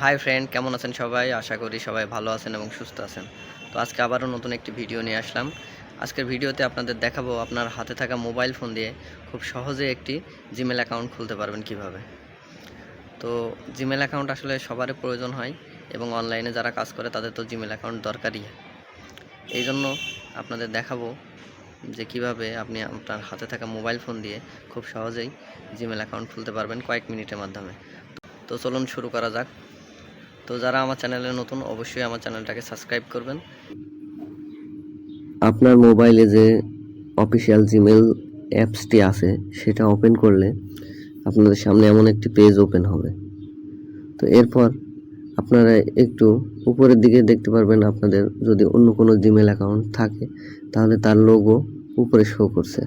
Hi friend কেমন আছেন সবাই? আশা করি সবাই ভালো আছেন এবং সুস্থ আছেন। তো আজকে আবারও নতুন একটি ভিডিও নিয়ে আসলাম। আজকের ভিডিওতে আপনাদের দেখাবো আপনার হাতে থাকা মোবাইল ফোন দিয়ে খুব সহজে একটি জিমেল অ্যাকাউন্ট খুলতে পারবেন কীভাবে। তো জিমেল অ্যাকাউন্ট আসলে সবারই প্রয়োজন হয় এবং অনলাইনে যারা কাজ করে তাদের তো জিমেল অ্যাকাউন্ট দরকারই। এই জন্য আপনাদের দেখাবো যে কীভাবে আপনি আপনার হাতে থাকা মোবাইল ফোন দিয়ে খুব সহজেই জিমেল অ্যাকাউন্ট খুলতে পারবেন কয়েক মিনিটের মাধ্যমে। তো চলুন শুরু করা যাক। তো যারা আমার চ্যানেলে নতুন, অবশ্যই আমার চ্যানেলটাকে সাবস্ক্রাইব করবেন। আপনার মোবাইলে যে অফিসিয়াল জিমেল অ্যাপসটি আছে, সেটা ওপেন করলে আপনাদের সামনে এমন একটি পেজ ওপেন হবে। তো এরপর আপনারা একটু উপরের দিকে দেখতে পারবেন আপনাদের যদি অন্য কোনো জিমেল অ্যাকাউন্ট থাকে, তাহলে তার লোগো উপরে শো করছে।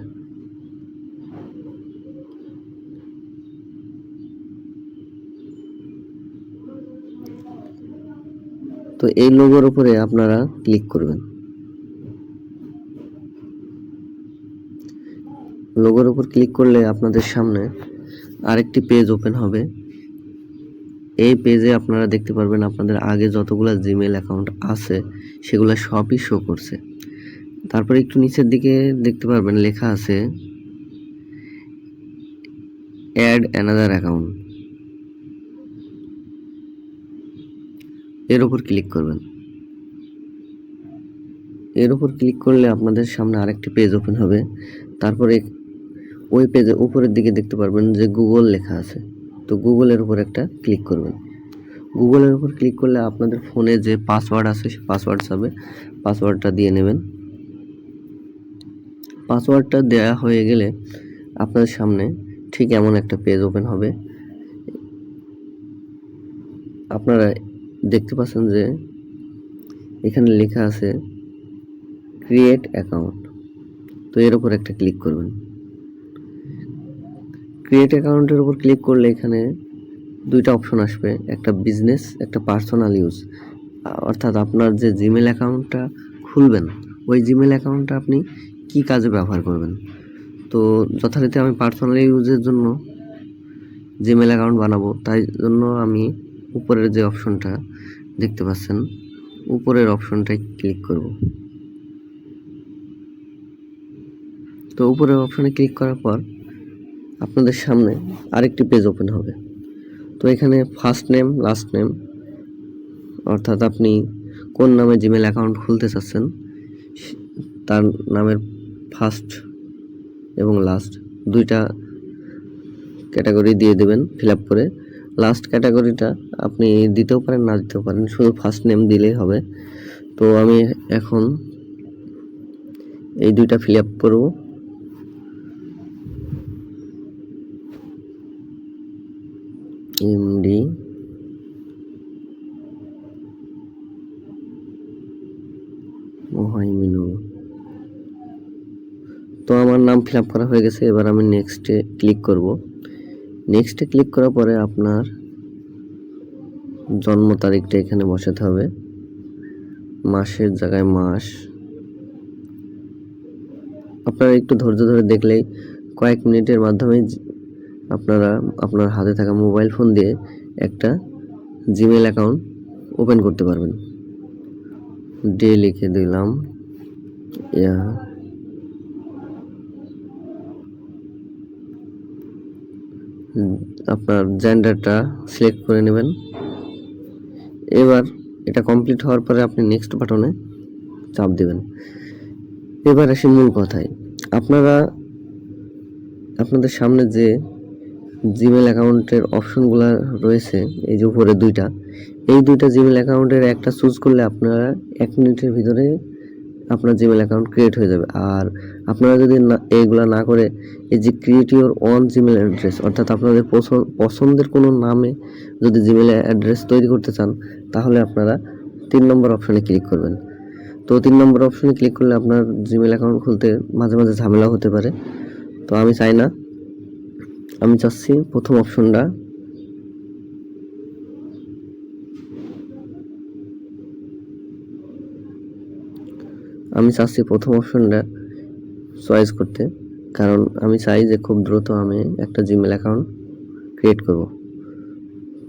তো এই লোগোর উপরে আপনারা ক্লিক করবেন। লোগোর উপর ক্লিক করলে আপনাদের সামনে আরেকটি পেজ ওপেন হবে। এই পেজে আপনারা দেখতে পারবেন আপনাদের আগে যতগুলো জিমেল অ্যাকাউন্ট আছে, সেগুলো সবই শো করছে। তারপরে একটু নিচের দিকে দেখতে পারবেন লেখা আছে অ্যাড অ্যানাদার অ্যাকাউন্ট এর উপর ক্লিক করবেন। এর উপর ক্লিক করলে আপনাদের সামনে আরেকটি পেজ ওপেন হবে। তারপরে ওই পেজে উপরের দিকে দেখতে পারবেন যে গুগল লেখা আছে। তো গুগলের উপর একটা ক্লিক করবেন। গুগলের উপর ক্লিক করলে আপনাদের ফোনে যে পাসওয়ার্ড আছে, সে পাসওয়ার্ড যাবে পাসওয়ার্ডটা দিয়ে নেবেন। পাসওয়ার্ডটা দেওয়া হয়ে গেলে আপনাদের সামনে ঠিক এমন একটা পেজ ওপেন হবে। আপনারা দেখতে পাচ্ছেন যে এখানে লেখা আছে ক্রিয়েট অ্যাকাউন্ট তো এর উপর একটা ক্লিক করবেন। ক্রিয়েট অ্যাকাউন্টের উপর ক্লিক করলে এখানে দুইটা অপশন আসবে, একটা বিজনেস একটা পার্সোনাল ইউজ অর্থাৎ আপনার যে জিমেল অ্যাকাউন্টটা খুলবেন, ওই জিমেল অ্যাকাউন্টটা আপনি কি কাজে ব্যবহার করবেন? তো যথারীতি আমি পার্সোনাল ইউজের জন্য জিমেল অ্যাকাউন্ট বানাবো, তাই জন্য আমি উপরের যে অপশনটা দেখতে পাচ্ছেন, উপরের অপশনটায় ক্লিক করব। তো উপরের অপশনে ক্লিক করার পর আপনাদের সামনে আরেকটি পেজ ওপেন হবে। তো এখানে ফার্স্ট নেম, লাস্ট নেম, অর্থাৎ আপনি কোন নামে জিমেল অ্যাকাউন্ট খুলতে চাচ্ছেন, তার নামের ফার্স্ট এবং লাস্ট দুইটা ক্যাটাগরি দিয়ে দেবেন, ফিল আপ করে লাস্ট ক্যাটাগরিটা আপনি দিতেও পারেন, না দিতেও পারেন, শুধু ফার্স্ট নেম দিলেই হবে। তো আমি এখন এই দুইটা ফিল আপ করব। এমডি মোহাইমিনুল তো আমার নাম ফিল আপ করা হয়ে গেছে, এবার আমি নেক্সটে ক্লিক করব। নেক্সটে ক্লিক করার পরে আপনার জন্ম তারিখটা এখানে বসাতে হবে। মাসের জায়গায় মাস। আপনারা একটু ধৈর্য ধরে দেখলেই কয়েক মিনিটের মাধ্যমে আপনারা আপনার হাতে থাকা মোবাইল ফোন দিয়ে একটা জিমেল অ্যাকাউন্ট ওপেন করতে পারবেন। ডে লিখে দিলাম, ইয়া। আপনার জেন্ডারটা সিলেক্ট করে নেবেন। এবার এটা কমপ্লিট হওয়ার পরে আপনি নেক্সট বাটনে চাপ দেবেন। এবার আসি মূল কথায়। আপনারা, আপনাদের সামনে যে জিমেল অ্যাকাউন্টের অপশনগুলো রয়েছে, এই যে উপরে দুইটা, এই দুইটা জিমেল অ্যাকাউন্টের একটা চুজ করলে আপনারা এক মিনিটের ভিতরে আপনার জিমেল অ্যাকাউন্ট ক্রিয়েট হয়ে যাবে। আর আপনারা যদি না এইগুলা না করে এই যে create your own Gmail address অর্থাৎ আপনাদের পছন্দ- পছন্দের কোনো নামে যদি জিমেল অ্যাড্রেস তৈরি করতে চান, তাহলে আপনারা তিন নম্বর অপশানে ক্লিক করবেন। তো তিন নম্বর অপশানে ক্লিক করলে আপনার জিমেল অ্যাকাউন্ট খুলতে মাঝে মাঝে ঝামেলা হতে পারে। তো আমি চাই না। আমি চাচ্ছি প্রথম অপশনটা আমি চাচ্ছি প্রথম অপশনটা চয়েস করতে। কারণ আমি চাই যে খুব দ্রুত আমি একটা জিমেল অ্যাকাউন্ট ক্রিয়েট করব।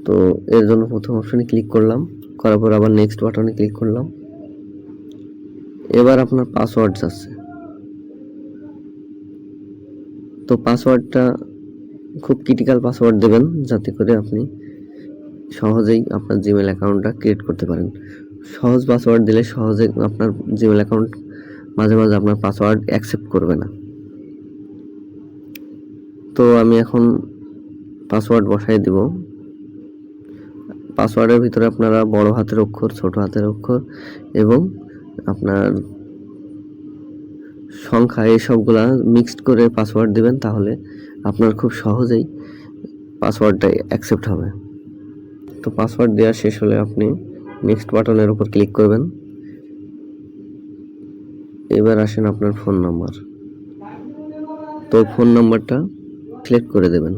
তো এর জন্য প্রথম অপশনে ক্লিক করলাম। করার পর আবার নেক্সট বাটনে ক্লিক করলাম। এবার আপনার পাসওয়ার্ড আছে তো পাসওয়ার্ডটা খুব ক্রিটিক্যাল পাসওয়ার্ড দেবেন, যাতে করে আপনি সহজেই আপনার জিমেল অ্যাকাউন্টটা ক্রিয়েট করতে পারেন। সহজ পাসওয়ার্ড দিলে সহজে আপনার জিমেল অ্যাকাউন্ট মাঝে মাঝে আপনার পাসওয়ার্ড অ্যাকসেপ্ট করবে না। তো আমি এখন পাসওয়ার্ড বসাই দিব। পাসওয়ার্ডের ভিতরে আপনারা বড় হাতের অক্ষর, ছোট হাতের অক্ষর এবং আপনার সংখ্যা এইসবগুলা মিক্সড করে পাসওয়ার্ড দিবেন তাহলে আপনার খুব সহজেই পাসওয়ার্ডটা অ্যাকসেপ্ট হবে। তো পাসওয়ার্ড দেওয়া শেষ হলে আপনি নেক্সট বাটনের উপর ক্লিক করবেন। এবার আসেন আপনার ফোন নাম্বার তো ফোন নাম্বারটা সিলেক্ট করে দেবেন।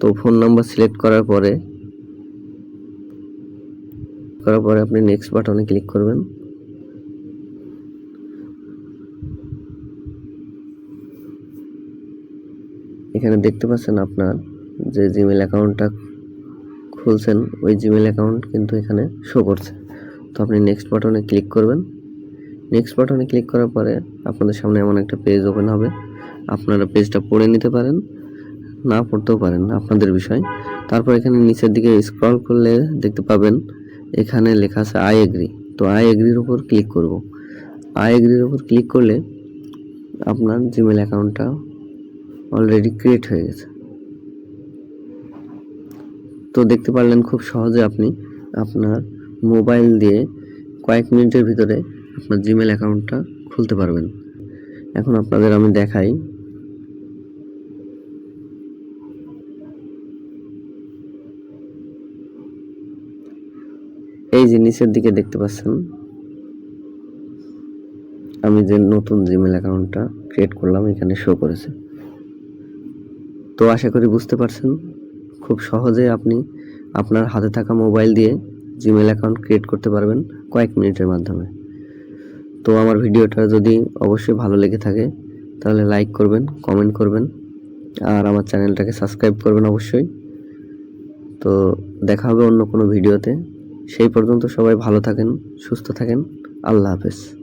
তো ফোন নাম্বার সিলেক্ট করার পরে করার পরে আপনি নেক্সট বাটনে ক্লিক করবেন। এখানে দেখতে পাচ্ছেন আপনার যে জিমেল অ্যাকাউন্টটা খুলছেন ওই জিমেল অ্যাকাউন্ট কিন্তু এখানে শো করছে। তো আপনি নেক্সট বাটনে ক্লিক করবেন। নেক্সট বাটনে ক্লিক করার পরে আপনাদের সামনে এমন একটা পেজ ওপেন হবে। আপনারা পেজটা পড়ে নিতে পারেন, না পড়তেও পারেন আপনাদের বিষয়। তারপর এখানে নিচের দিকে স্ক্রল করলে দেখতে পাবেন, এখানে লেখা আছে আই এগ্রি তো আই এগ্রির উপর ক্লিক করব। আই এগ্রির উপর ক্লিক করলে আপনার জিমেল অ্যাকাউন্টটা অলরেডি ক্রিয়েট হয়ে গেছে। তো দেখতে পারলেন খুব সহজে আপনি আপনার মোবাইল দিয়ে কয়েক মিনিটের ভিতরে আপনার জিমেল অ্যাকাউন্টটা খুলতে পারবেন। এখন আপনাদের আমি দেখাই। এই যে নিচের দিকে দেখতে পাচ্ছেন। আমি যে নতুন জিমেল অ্যাকাউন্টটা ক্রিয়েট করলাম, এখানে শো করেছে। তো আশা করি বুঝতে পারছেন। খুব সহজে আপনি আপনার হাতে থাকা মোবাইল দিয়ে জিমেল অ্যাকাউন্ট ক্রিয়েট করতে পারবেন কয়েক মিনিটের মাধ্যমে। তো আমার ভিডিওটা যদি অবশ্যই ভালো লেগে থাকে, তাহলে লাইক করবেন কমেন্ট করবেন, আর আমার চ্যানেলটাকে সাবস্ক্রাইব করবেন অবশ্যই। তো দেখা হবে অন্য কোনো ভিডিওতে। সেই পর্যন্ত সবাই ভালো থাকেন, সুস্থ থাকেন, আল্লাহ হাফেজ।